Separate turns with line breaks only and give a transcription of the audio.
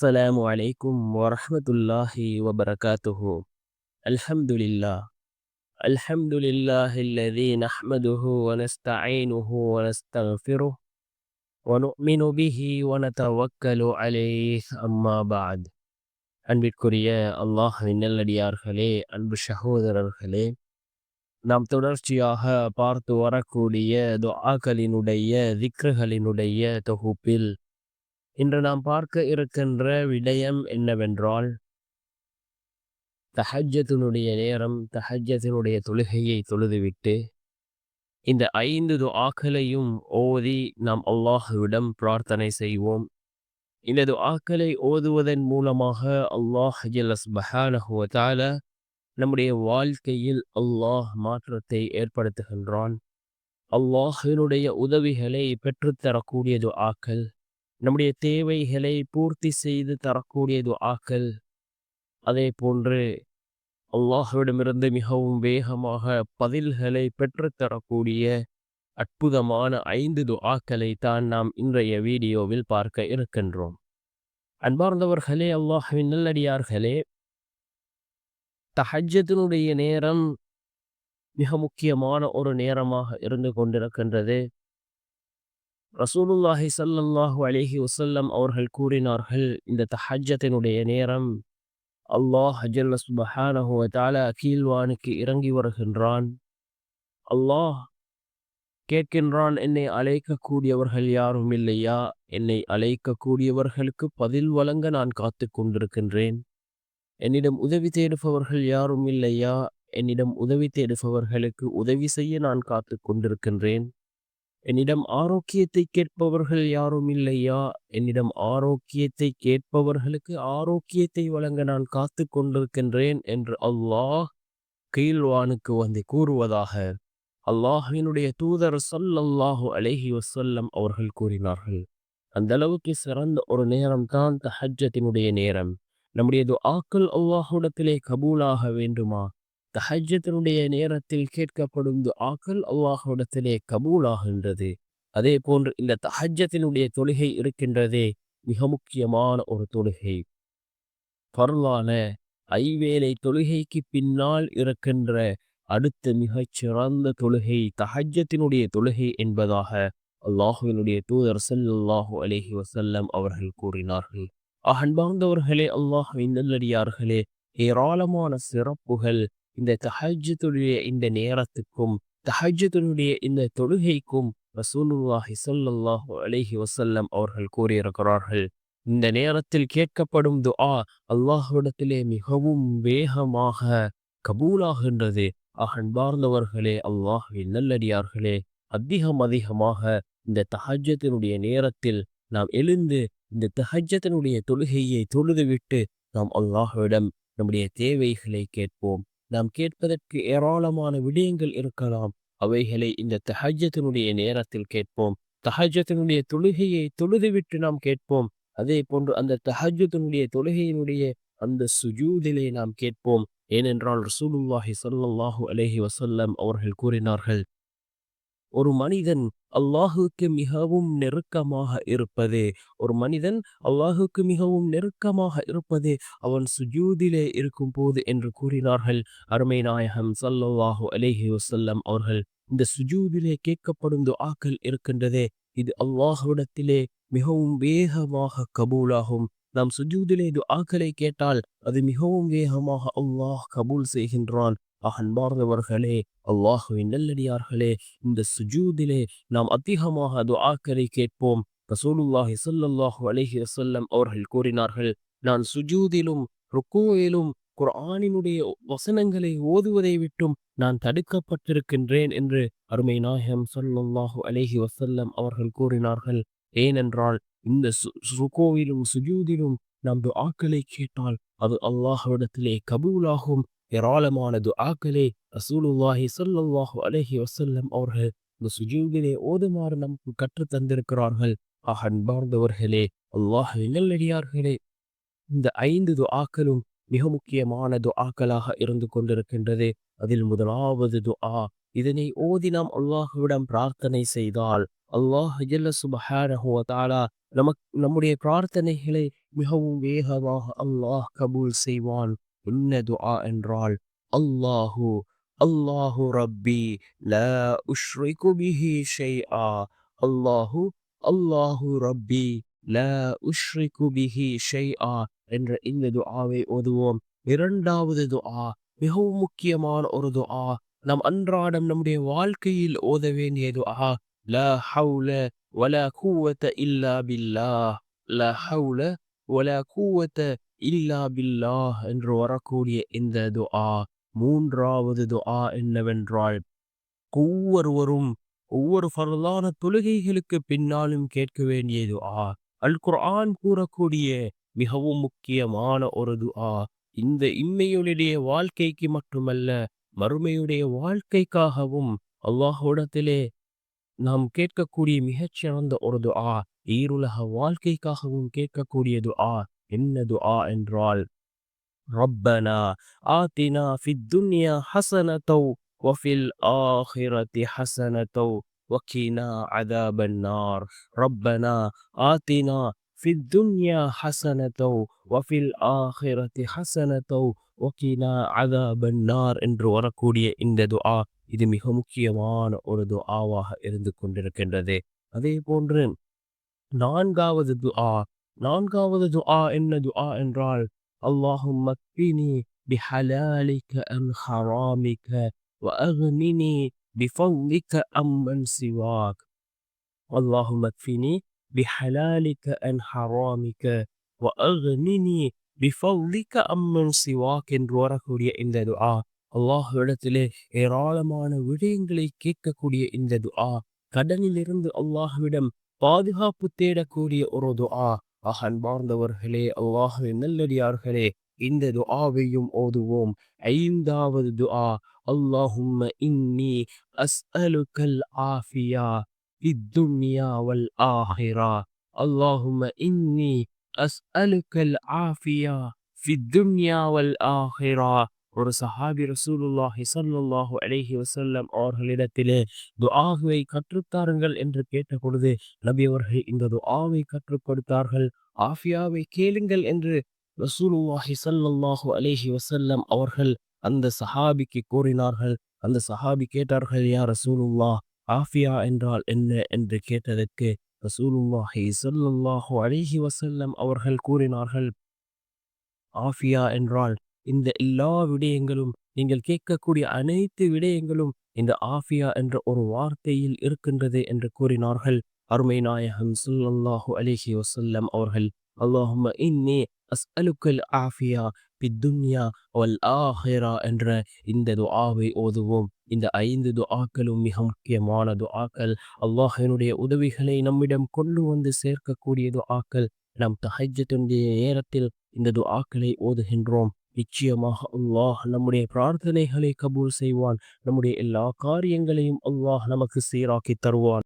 السلام عليكم ورحمة الله وبركاته الحمد لله الحمد لله الذي نحمده ونستعينه ونستغفره ونؤمن به ونتوكل عليه أما بعد அன்பிற்குரிய அல்லாஹ்வின் நல்லடியார்களே அன்பு சகோதரர்களே நாம் தொடர்ச்சியாக பார்த்து வரக்கூடிய துஆக்களினுடைய திக்ருகளினுடைய தொகுப்பில் இன்று நாம் பார்க்க இருக்கின்ற விடயம் என்னவென்றால் தஹஜத்தினுடைய நேரம் தஹஜத்தினுடைய தொழுகையை தொழுதுவிட்டு இந்த ஐந்து துஆக்களையும் ஓதி நாம் அல்லாஹுவிடம் பிரார்த்தனை செய்வோம். இந்த துஆக்களை ஓதுவதன் மூலமாக அல்லாஹ் ஜல்லஸ் பஹானஹுவத்தால நம்முடைய வாழ்க்கையில் அல்லாஹ் மாற்றத்தை ஏற்படுத்துகின்றான். அல்லாஹினுடைய உதவிகளை பெற்றுத்தரக்கூடிய துஆக்கள் நம்முடைய தேவைகளை பூர்த்தி செய்து தரக்கூடிய துஆக்கள் அதே போன்று அல்லாஹ்விடமிருந்து மிகவும் வேகமாக பதில்களை பெற்றுத்தரக்கூடிய அற்புதமான ஐந்து துஆக்களை தான் நாம் இன்றைய வீடியோவில் பார்க்க இருக்கின்றோம். அன்பார்ந்தவர்களே அல்லாஹுவின் நல்லடியார்களே தஹஜத்தினுடைய நேரம் மிக முக்கியமான ஒரு நேரமாக இருந்து கொண்டிருக்கின்றது. ரசூலுல்லாஹி ஸல்லல்லாஹு அலிஹி வசல்லம் அவர்கள் கூறினார்கள் இந்த தஹஜத்தினுடைய நேரம் அல்லாஹ் ஜல்ல சுபஹானஹு வ தஆலா இறங்கி வருகின்றான். அல்லாஹ் கேட்கின்றான் என்னை அழைக்கக்கூடியவர்கள் யாரும் இல்லையா? என்னை அழைக்கக்கூடியவர்களுக்கு பதில் வழங்க நான் காத்து கொண்டிருக்கின்றேன். என்னிடம் உதவி தேடுபவர்கள் யாரும் இல்லையா? என்னிடம் உதவி தேடுபவர்களுக்கு உதவி செய்ய நான் காத்து கொண்டிருக்கின்றேன். என்னிடம் ஆரோக்கியத்தை கேட்பவர்கள் யாரும் இல்லையா? என்னிடம் ஆரோக்கியத்தை கேட்பவர்களுக்கு ஆரோக்கியத்தை வழங்க நான் காத்து கொண்டிருக்கின்றேன் என்று அல்லாஹ் கீழ்வானுக்கு வந்து கூறுவதாக அல்லாஹினுடைய தூதர் சொல்லல்லாஹு அலேஹி வசல்லம் அவர்கள் கூறினார்கள். அந்த அளவுக்கு சிறந்த ஒரு நேரம் தான் தஹஜத்தினுடைய நேரம். நம்முடைய ஆக்கள் அல்லாஹுடத்திலே கபூலாக வேண்டுமா? தஹஜத்தினுடைய நேரத்தில் கேட்கப்படும் துஆக்கள் அல்லாஹுடத்திலே கபூலாகின்றது. அதே போன்று இந்த தஹஜத்தினுடைய தொழுகை இருக்கின்றதே மிக முக்கியமான ஒரு தொழுகை. பரலான ஐவேளை தொழுகைக்கு பின்னால் இருக்கின்ற அடுத்த மிகச் சிறந்த தொழுகை தஹஜத்தினுடைய தொழுகை என்பதாக அல்லாஹுவினுடைய தூதர் சல்லாஹூ அலஹி வசல்லம் அவர்கள் கூறினார்கள். அன்பார்ந்தவர்களே அல்லாஹுவின் நல்லடியார்களே ஏராளமான சிறப்புகள் இந்த தஹஜத்துடைய இந்த நேரத்துக்கும் தஹஜத்தினுடைய இந்த தொழுகைக்கும் ரசூலுல்லாஹி ஸல்லல்லாஹு அலைஹி வசல்லம் அவர்கள் கூறியிருக்கிறார்கள். இந்த நேரத்தில் கேட்கப்படும் துஆ அல்லாஹ்விடத்திலே மிகவும் வேகமாக கபூலாகின்றது. அகன்பார்ந்தவர்களே அல்லாஹ்வின் நல்லடியார்களே அதிகம் அதிகமாக இந்த தஹஜத்தினுடைய நேரத்தில் நாம் எழுந்து இந்த தஹஜத்தினுடைய தொழுகையை தொழுதுவிட்டு நாம் அல்லாஹ்விடம் நம்முடைய தேவைகளை கேட்போம். நாம் கேட்பதற்கு ஏராளமான விடயங்கள் இருக்கலாம். அவைகளை இந்த தஹஜத்தினுடைய நேரத்தில் கேட்போம். தஹஜத்தினுடைய தொழுகையை தொழுதுவிட்டு நாம் கேட்போம். அதே போன்று அந்த தஹஜத்தினுடைய தொழுகையினுடைய அந்த சுஜூதிலே நாம் கேட்போம். ஏனென்றால் ரசூலுல்லாஹி ஸல்லல்லாஹு அலைஹி வசல்லம் அவர்கள் கூறினார்கள் ஒரு மனிதன் அல்லாஹுக்கு மிகவும் நெருக்கமாக இருப்பது ஒரு மனிதன் அல்லாஹுக்கு மிகவும் நெருக்கமாக இருப்பது அவன் சுஜூதிலே இருக்கும் போது என்று கூறினார்கள். அருமை நாயகம் சல்லல்லாஹு அலேஹி வசல்லம் அவர்கள் இந்த சுஜூதிலே கேட்கப்படும் துஆக்கள் இருக்கின்றதே இது அல்லாஹுடத்திலே மிகவும் வேகமாக கபூலாகும். நாம் சுஜூதிலே துஆக்களை கேட்டால் அது மிகவும் வேகமாக அல்லாஹ் கபூல் செய்கின்றான். அன்பார்ந்தவர்களே அல்லாஹுவின் நல்லடியார்களே இந்த சுஜூதிலே நாம் அதிகமாக துஆக்களை கேட்போம். ரசூலுல்லாஹி சொல்லல்லாஹு அலஹி வசல்லம் அவர்கள் கூறினார்கள் நான் சுஜூதிலும் ருக்கூவிலும் குர்ஆனினுடைய வசனங்களை ஓதுவதை விட்டும் நான் தடுக்கப்பட்டிருக்கின்றேன் என்று அருமை நாயகம் சொல்லல்லாஹு அலைஹி வசல்லம் அவர்கள் கூறினார்கள். ஏனென்றால் இந்த ருக்கோவிலும் சுஜூதிலும் நாம் துஆக்களை கேட்டால் அது அல்லாஹ்விடத்திலே கபூலாகும் ஏராளமான துஆக்களே ரசூலுல்லாஹி ஸல்லல்லாஹு அலஹி வசல்லம் அவர்கள் இந்த சுஜூதிலே ஓதுமாறு நமக்கு கற்றுத் தந்திருக்கிறார்கள். ஆக அன்பார்ந்தவர்களே அல்லாஹ் நல்லடியார்களே இந்த ஐந்து துஆக்களும் மிக முக்கியமான துஆக்களாக இருந்து கொண்டிருக்கின்றது. அதில் முதலாவது துஆ இதனை ஓதி நாம் அல்லாஹுவிடம் பிரார்த்தனை செய்தால் அல்லாஹ் ஜல்ல நமக் நம்முடைய பிரார்த்தனைகளை மிகவும் வேகமாக அல்லாஹ் கபூல் செய்வான். என்ன துஆ என்றால் அல்லாஹு அல்லாஹு ரப்பி லா உஷ்ரிகு பிஹி ஷைஆ அல்லாஹு அல்லாஹு ரப்பி லா உஷ்ரிகு பிஹி ஷைஆ என்ற இந்த துஆவை ஓதுவோம். இரண்டாவது துஆ மிகவும் முக்கியமான ஒரு துஆ. நம் அன்றாடம் நம்முடைய வாழ்க்கையில் ஓத வேண்டிய துஆ லா ஹவுல வலா குவத்த இல்லா பில்லாஹ் லா ஹவுல வலா குவத்த இல்லா பில்லா என்று வரக்கூடிய இந்த துஆ மூன்றாவது துஆ என்னவென்றால் ஒவ்வொருவரும் ஒவ்வொரு பரதான தொழுகைகளுக்கு பின்னாலும் கேட்க வேண்டிய துஆ. அல் குர்ஆன் கூறக்கூடிய மிகவும் முக்கியமான ஒரு துஆ இந்த இம்மையுடைய வாழ்க்கைக்கு மட்டுமல்ல மறுமையுடைய வாழ்க்கைக்காகவும் அல்லாஹுடத்திலே நாம் கேட்கக்கூடிய மிகச்சிறந்த ஒரு துஆ ஈருலக வாழ்க்கைக்காகவும் கேட்கக்கூடியது ஆ என்ன துஆ என்றால் ربنا آتنا في الدنيا حسنة وفي الآخرة حسنة وقنا عذاب النار ربنا آتنا في الدنيا حسنة وفي الآخرة حسنة وقنا عذاب النار என்று வரக்கூடிய இந்த துஆ இது மிக முக்கியமான ஒரு துஆவாக இருந்து கொண்டிருக்கின்றது அதே போன்று நான்காவது துஆ நான்காவது துஆ என்ன துஆ என்றால் اللهم اكفني بحلالك عن حرامك وأغنني بفضلك عمن سواك اللهم اكفني بحلالك عن حرامك وأغنني بفضلك عمن سواك என்று வரக்கூடிய இந்த துஆ அல்லாஹ்விடத்திலே ஏராளமான விடயங்களை கேட்கக்கூடிய இந்த துஆ கடனிலிருந்து அல்லாஹ்விடம் பாதுகாப்பு தேடக்கூடிய ஒரு துஆ அன்பார்ந்தவர்களே அல்லாஹுவின் நல்லடியார்களே இந்த துஆவையும் ஓதுவோம் ஐந்தாவது துஆ அல்லாஹும்ம இன்னி அஸ்அலுக்கல் ஆஃபியா இத்துன்யா வல் ஆஹிரா அல்லாஹும்ம இன்னி அஸ்அலுக்கல் ஆஃபியா ஃபித்துன்யா வல் ஆஹிரா ஒரு சஹாபி ரசூலுல்லாஹி சல்லுல்லாஹு அலேஹி வசல்லம் அவர்களிடத்திலே துஆவை கற்றுத்தாருங்கள் என்று கேட்ட பொழுது நபி அவர்கள் இந்த துஆவை கற்றுக் கொடுத்தார்கள் ஆஃபியாவை கேளுங்கள் என்று ரசூலுல்லாஹி சல்லுல்லாஹு அலேஹி வசல்லம் அவர்கள் அந்த சஹாபிக்கு கூறினார்கள். அந்த சஹாபி கேட்டார்கள் யா ரசூலுல்லா ஆஃபியா என்றால் என்ன? என்று கேட்டதற்கு ரசூலுல்லாஹி சல்லுல்லாஹு அலேஹி வசல்லம் அவர்கள் கூறினார்கள் ஆஃபியா என்றால் இந்த எல்லா விடயங்களும் நீங்கள் கேட்கக்கூடிய அனைத்து விடயங்களும் இந்த ஆஃபியா என்ற ஒரு வார்த்தையில் இருக்கின்றது என்று கூறினார்கள். அருமை நாயகம் சுல்லாஹு அலிஹி வசல்லம் அவர்கள் அல்லாஹும்ம இன்னே அஸ்அலுக்கல் ஆஃபியா பித்துன்யா வல் ஆஹிரா என்ற இந்த துஆவை ஓதுவோம். இந்த ஐந்து துஆக்களும் மிக முக்கியமான துஆக்கள். அல்லாஹினுடைய உதவிகளை நம்மிடம் கொண்டு வந்து சேர்க்கக்கூடிய துஆக்கள். நம் தஹஜ்ஜத்துடைய நேரத்தில் இந்த துஆக்களை ஓதுகின்றோம். நிச்சயமாக அல்லாஹ் நம்முடைய பிரார்த்தனைகளை கபூல் செய்வான். நம்முடைய எல்லா காரியங்களையும் அல்லாஹ் நமக்கு சீராக்கி தருவான்.